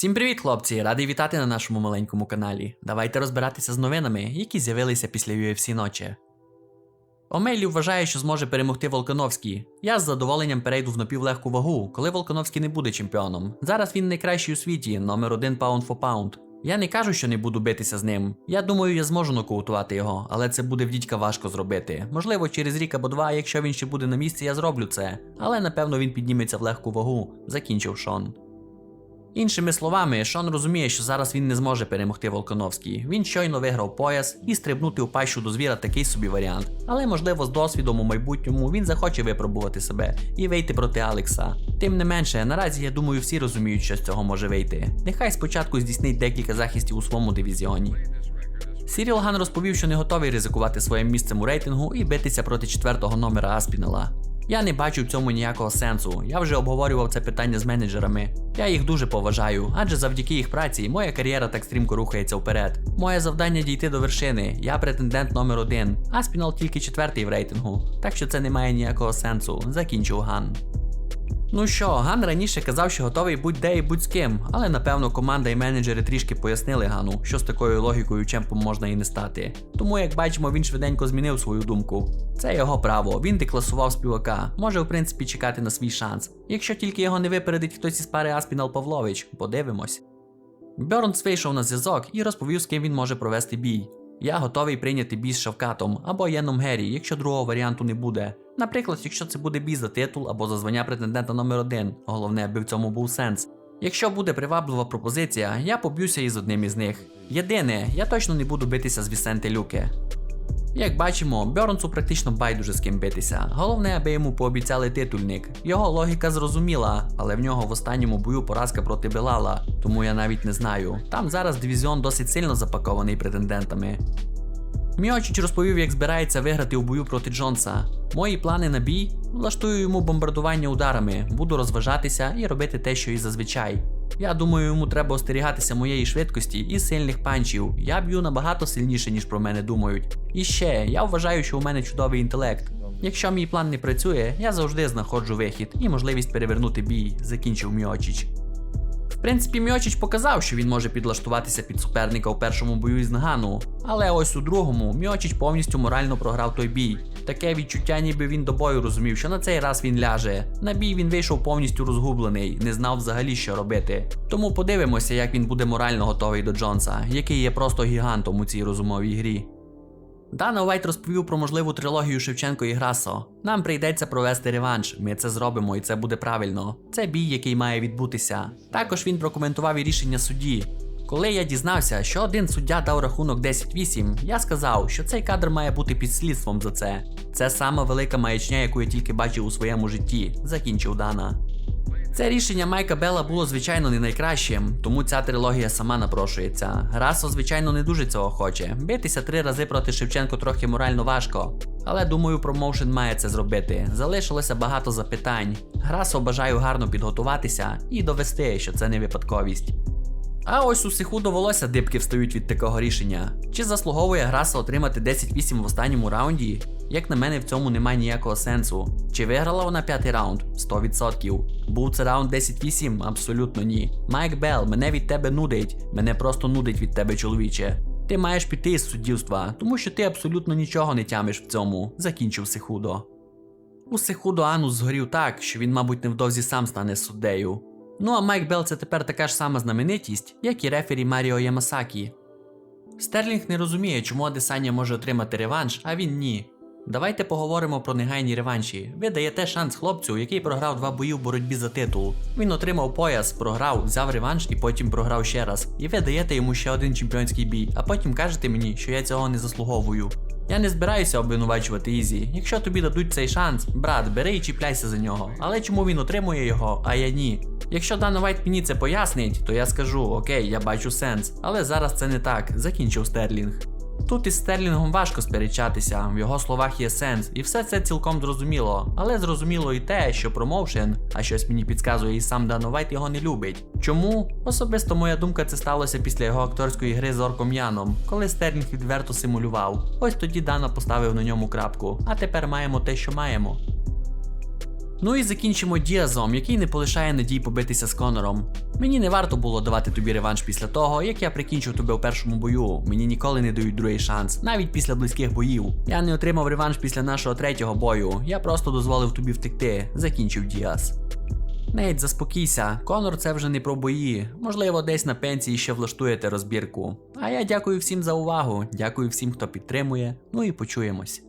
Всім привіт, хлопці! Радий вітати на нашому маленькому каналі. Давайте розбиратися з новинами, які з'явилися після UFC ночі. Омейлі вважає, що зможе перемогти Волконовський. Я з задоволенням перейду в напівлегку вагу, коли Волконовський не буде чемпіоном. Зараз він найкращий у світі, номер один pound for pound. Я не кажу, що не буду битися з ним. Я думаю, я зможу нокаутувати його, але це буде в дідька важко зробити. Можливо, через рік або два, якщо він ще буде на місці, я зроблю це. Але напевно він підніметься в легку вагу, закінчив Шон. Іншими словами, Шон розуміє, що зараз він не зможе перемогти Волконовський. Він щойно виграв пояс і стрибнути у пащу до звіра такий собі варіант. Але можливо з досвідом у майбутньому він захоче випробувати себе і вийти проти Алекса. Тим не менше, наразі я думаю, всі розуміють, що з цього може вийти. Нехай спочатку здійснить декілька захистів у своєму дивізіоні. Сіріл Ган розповів, що не готовий ризикувати своїм місцем у рейтингу і битися проти четвертого номера Аспінела. Я не бачу в цьому ніякого сенсу. Я вже обговорював це питання з менеджерами. Я їх дуже поважаю, адже завдяки їх праці моя кар'єра так стрімко рухається вперед. Моє завдання дійти до вершини. Я претендент номер один, а Спінал тільки четвертий в рейтингу. Так що це не має ніякого сенсу. Закінчив Ган. Ну що, Ган раніше казав, що готовий будь-де і будь з ким, але напевно команда і менеджери трішки пояснили Гану, що з такою логікою чемпом можна і не стати. Тому, як бачимо, він швиденько змінив свою думку. Це його право, він декласував співака, може в принципі чекати на свій шанс. Якщо тільки його не випередить хтось із пари Аспінал Павлович, подивимось. Бернс вийшов на зв'язок і розповів, з ким він може провести бій. Я готовий прийняти бій з Шавкатом або Єном Геррі, якщо другого варіанту не буде. Наприклад, якщо це буде бій за титул або за звання претендента номер 1 головне, аби в цьому був сенс. Якщо буде приваблива пропозиція, я поб'юся із одним із них. Єдине, я точно не буду битися з Вісенте Люке. Як бачимо, Бьорнсу практично байдуже з ким битися. Головне, аби йому пообіцяли титульник. Його логіка зрозуміла, але в нього в останньому бою поразка проти Белала, тому я навіть не знаю. Там зараз дивізіон досить сильно запакований претендентами. Міочич розповів, як збирається виграти у бою проти Джонса. Мої плани на бій влаштую йому бомбардування ударами, буду розважатися і робити те, що і зазвичай. Я думаю, йому треба остерігатися моєї швидкості і сильних панчів. Я б'ю набагато сильніше, ніж про мене думають. І ще, я вважаю, що у мене чудовий інтелект. Якщо мій план не працює, я завжди знаходжу вихід і можливість перевернути бій, закінчив Міочич. В принципі, Міочич показав, що він може підлаштуватися під суперника у першому бою із Нагану, але ось у другому Міочич повністю морально програв той бій. Таке відчуття, ніби він до бою розумів, що на цей раз він ляже. На бій він вийшов повністю розгублений, не знав взагалі, що робити. Тому подивимося, як він буде морально готовий до Джонса, який є просто гігантом у цій розумовій грі. Дана Вайт розповів про можливу трилогію Шевченко і Грасо. Нам прийдеться провести реванш. Ми це зробимо і це буде правильно. Це бій, який має відбутися. Також він прокоментував і рішення судді. Коли я дізнався, що один суддя дав рахунок 10-8, я сказав, що цей кадр має бути під слідством за це. Це сама велика маячня, яку я тільки бачив у своєму житті, закінчив Дана. Це рішення Майка Белла було звичайно не найкращим, тому ця трилогія сама напрошується. Грасо, звичайно, не дуже цього хоче. Битися три рази проти Шевченко трохи морально важко. Але думаю, промоушен має це зробити. Залишилося багато запитань. Грасо бажаю гарно підготуватися і довести, що це не випадковість. А ось у Сиху довелося дибки встають від такого рішення. Чи заслуговує Граса отримати 10-8 в останньому раунді? Як на мене, в цьому немає ніякого сенсу. Чи виграла вона п'ятий раунд? 100%. Був це раунд 10-8? Абсолютно ні. Майк Белл, мене від тебе нудить. Мене просто нудить від тебе, чоловіче. Ти маєш піти із суддівства, тому що ти абсолютно нічого не тямиш в цьому, закінчив Сихудо. У Сихудо Анус згорів так, що він, мабуть, невдовзі сам стане суддею. Ну а Майк Белл це тепер така ж сама знаменитість, як і рефері Маріо Ямасакі. Стерлінг не розуміє, чому Адесання може отримати реванш, а він ні. Давайте поговоримо про негайні реванші. Ви даєте шанс хлопцю, який програв два бої в боротьбі за титул. Він отримав пояс, програв, взяв реванш і потім програв ще раз. І ви даєте йому ще один чемпіонський бій, а потім кажете мені, що я цього не заслуговую. Я не збираюся обвинувачувати Ізі. Якщо тобі дадуть цей шанс, брат, бери і чіпляйся за нього. Але чому він отримує його, а я ні? Якщо Дана Вайт мені це пояснить, то я скажу: Окей, я бачу сенс. Але зараз це не так, закінчив Стерлінг. Тут із Стерлінгом важко сперечатися, в його словах є сенс, і все це цілком зрозуміло. Але зрозуміло і те, що промоушен, а щось мені підказує, і сам Дана Вайт його не любить. Чому? Особисто моя думка це сталося після його акторської гри з Орком Яном, коли Стерлінг відверто симулював. Ось тоді Дана поставив на ньому крапку, а тепер маємо те, що маємо. Ну і закінчимо Діазом, який не полишає надій побитися з Конором. Мені не варто було давати тобі реванш після того, як я прикінчив тебе у першому бою. Мені ніколи не дають другий шанс, навіть після близьких боїв. Я не отримав реванш після нашого третього бою. Я просто дозволив тобі втекти, закінчив Діас. Нейт, заспокійся, Конор це вже не про бої. Можливо, десь на пенсії ще влаштуєте розбірку. А я дякую всім за увагу, дякую всім, хто підтримує. Ну і почуємось.